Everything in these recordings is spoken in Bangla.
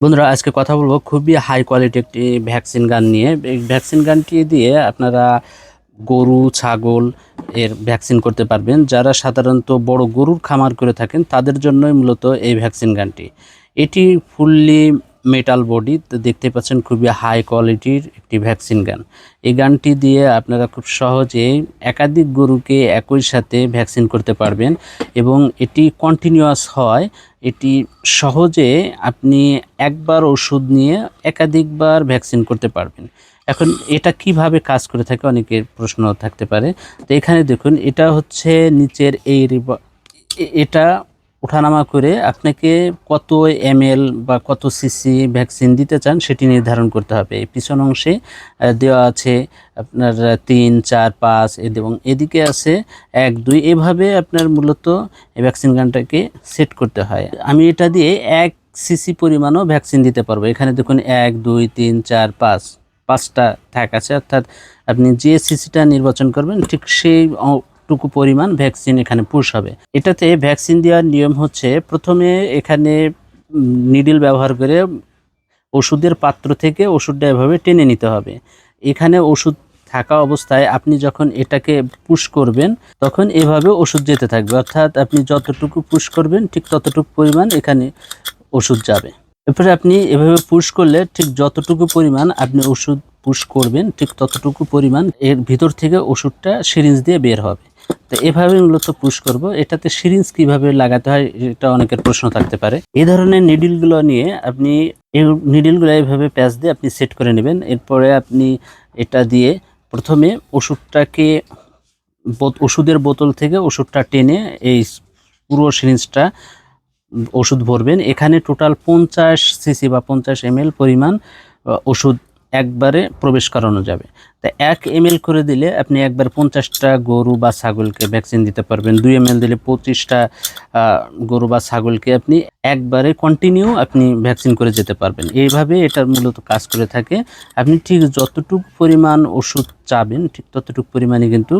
বন্ধুরা, আজকে কথা বলব খুবই হাই কোয়ালিটি একটি ভ্যাকসিন গান নিয়ে। এই ভ্যাকসিন গানটি দিয়ে আপনারা গরু, ছাগল এর ভ্যাকসিন করতে পারবেন। যারা সাধারণত বড় গরুর খামার করে থাকেন, তাদের জন্যই মূলত এই ভ্যাকসিন গানটি এটি ফুললি মেটাল বডি দেখতে পাচ্ছেন খুবই হাই কোয়ালিটির একটি ভ্যাকসিন গান এই গানটি দিয়ে আপনারা খুব সহজে একাধিক গরুকে একই সাথে ভ্যাকসিন করতে পারবেন এবং এটি কন্টিনিউয়াস হয়। এটি সহজে আপনি একবার ওষুধ নিয়ে একাধিকবার ভ্যাকসিন করতে পারবেন। এখন এটা কীভাবে কাজ করে থাকে অনেকের প্রশ্ন থাকতে পারে। তো এখানে দেখুন, এটা হচ্ছে নিচের এই এটা ওঠানামা করে আপনাকে কত এম বা কত সিসি ভ্যাকসিন দিতে চান সেটি নির্ধারণ করতে হবে। পিছন অংশে দেওয়া আছে আপনার তিন, চার, পাঁচ এবং এদিকে আছে এক, দুই। এভাবে আপনার মূলত ভ্যাকসিন গানটাকে সেট করতে হয়। আমি এটা দিয়ে এক সিসি পরিমাণও ভ্যাকসিন দিতে পারব। এখানে দেখুন, এক, দুই, তিন, চার, পাঁচ, পাঁচটা থাক আছে। অর্থাৎ আপনি যে সিসিটা নির্বাচন করবেন, ঠিক সেই অ- টুকু পরিমাণ ভ্যাকসিন এখানে পুশ হবে। এটাতে ভ্যাকসিন দেওয়ার নিয়ম হচ্ছে প্রথমে এখানে নিডিল ব্যবহার করে ওষুধের পাত্র থেকে ওষুধটা এভাবে টেনে নিতে হবে। এখানে ওষুধ থাকা অবস্থায় আপনি যখন এটাকে পুশ করবেন, তখন এভাবে ওষুধ যেতে থাকবে। অর্থাৎ আপনি যতটুকু পুশ করবেন, ঠিক ততটুকু পরিমাণ এখানে ওষুধ যাবে। এরপরে আপনি এভাবে পুশ করলে ঠিক যতটুকু পরিমাণ আপনি ওষুধ পুশ করবেন ঠিক ততটুকু পরিমাণ। এর ভিতর থেকে ওষুধটা সিরিঞ্জ দিয়ে বের হবে। তো এভাবে মূলত পুশ করব। এটাতে সিরিঞ্জ কীভাবে লাগাতে হয় এটা অনেকের প্রশ্ন থাকতে পারে। এই ধরনের নিডিলগুলো নিয়ে আপনি এই নিডিলগুলো এইভাবে প্যাচ দিয়ে আপনি সেট করে নেবেন। এরপরে আপনি এটা দিয়ে প্রথমে ওষুধটাকে ওষুধের বোতল থেকে ওষুধটা টেনে এই পুরো সিরিঞ্জটা ওষুধ ভরবেন। এখানে টোটাল পঞ্চাশ সিসি বা পঞ্চাশ এম পরিমাণ ওষুধ একবারে প্রবেশ করানো যাবে। তা এক এম করে দিলে আপনি একবার পঞ্চাশটা গরু বা ছাগলকে ভ্যাকসিন দিতে পারবেন। দুই এম দিলে পঁচিশটা গরু বা ছাগলকে আপনি একবারে কন্টিনিউ আপনি ভ্যাকসিন করে যেতে পারবেন। এইভাবে এটার মূলত কাজ করে থাকে। আপনি ঠিক যতটুকু পরিমাণ ওষুধ চাবেন, ঠিক ততটুকু পরিমাণে কিন্তু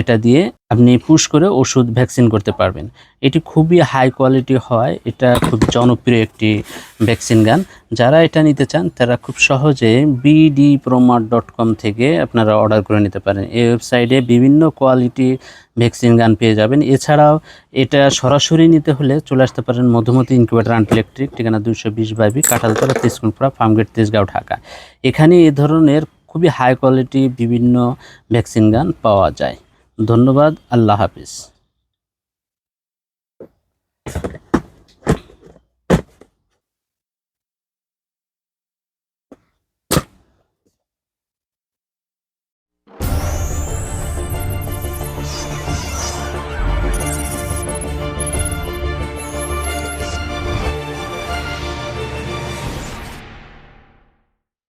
এটা দিয়ে আপনি পুশ করে ওষুধ ভ্যাকসিন করতে পারবেন। এটি খুবই হাই কোয়ালিটি হয়, এটা খুব জনপ্রিয় একটি ভ্যাকসিন গান। যারা এটা নিতে চান, তারা খুব সহজে বিডি প্রোমার ডট কম থেকে আপনারা অর্ডার করে নিতে পারেন। এই ওয়েবসাইটে বিভিন্ন কোয়ালিটি ভ্যাকসিন গান পেয়ে যাবেন। এছাড়াও এটা সরাসরি নিতে হলে চলে আসতে পারেন মধুমতি ইনকিউবেটার আন্ট ইলেকট্রিক ঠিকানা দুইশো বিশ বাইবি কাঁঠালতলা তেজকুলপুরা ফার্মগেট, তেজগাঁও, ঢাকা। এখানে এ ধরনের খুবই হাই কোয়ালিটি বিভিন্ন ভ্যাকসিন গান পাওয়া যায়। ধন্যবাদ, আল্লাহ হাফিজ।